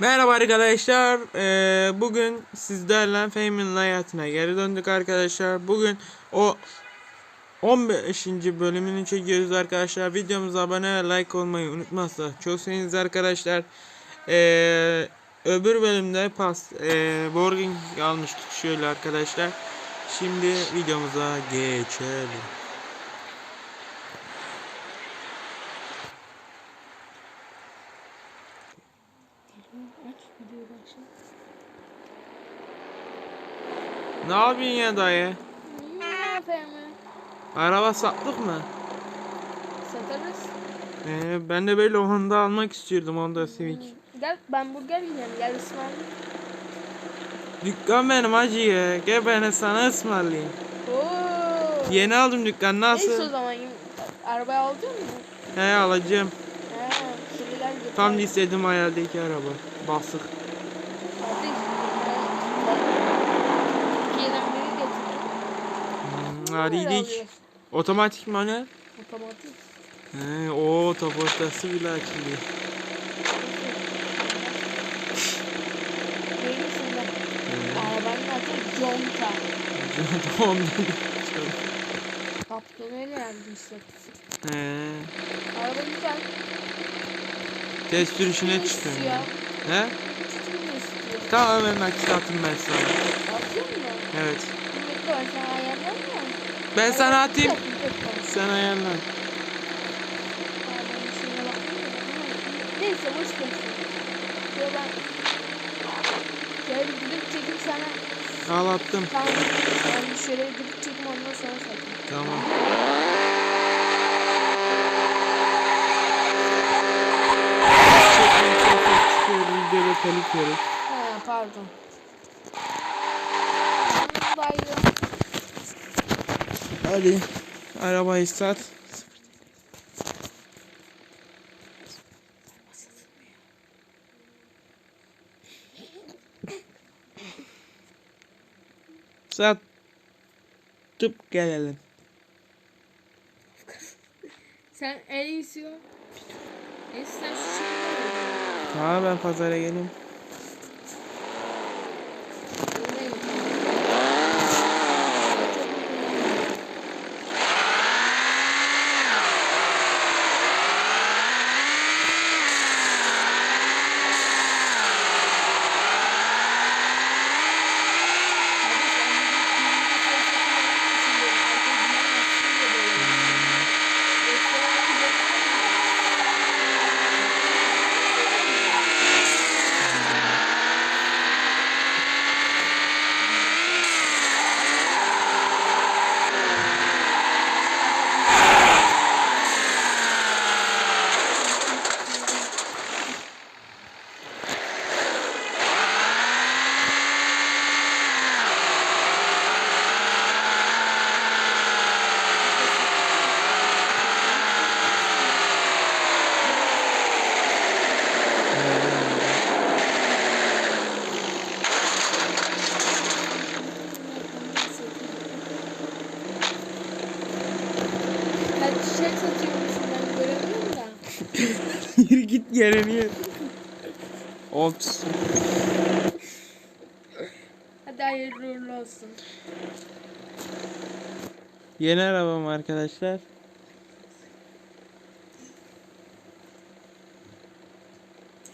Merhaba arkadaşlar. Ee, bugün sizlerle Fehmi'nin hayatına geri döndük arkadaşlar. Bugün o 15. bölümünü çekiyoruz arkadaşlar. Videomuza abone ve like olmayı unutmazsa çok seviniriz arkadaşlar. Ee, öbür bölümde pas ee, boarding almıştık şöyle arkadaşlar. Şimdi videomuza geçelim. Aç videoyu başla. Ne yapıyorsun ya dayı? Ne yapayım Araba sattık mı? Satarız. Ee, ben de böyle Honda almak istiyordum Honda Civic. Gel ben burger yiyeceğim. Gel ısmarlayayım. Dükkan benim hacı ya. Gel ben sana ısmarlayayım. Oo. Yeni aldım dükkan Neyse o nasıl? zaman arabayı alacak mısın? He alacağım. Tam istediğim hayaldeki araba. Basık. Hmm, gidelim. Otomatik mi hani? Otomatik. He, o taportası bile açılıyor. Arabanın adı Conta. Ondan. Kaptan öyle yazmışlar. He. Araba güzel. Test sürüşüne Ne çıkıyorum. istiyor? He? Tamam hemen nakit atayım ben sana. Atıyor mu? Evet. Ben sana ya. Ben atayım. Sen ayarla. Ben Neyse boş ver. Şöyle ben gidip çekip sana Al attım. tamam ben şöyle gidip çekip ondan sonra satayım. Tamam. Yiyoruz. He pardon. Bayram. Hadi. Arabayı sat. Sat. Tıp gelelim. Sen. En iyisi sen şu şekilde Ha ben pazara geleyim. Satıyormuşum ben göremiyorum da. Yürü git yerini yer. Ops. Hadi hayırlı uğurlu olsun. Yeni arabam arkadaşlar.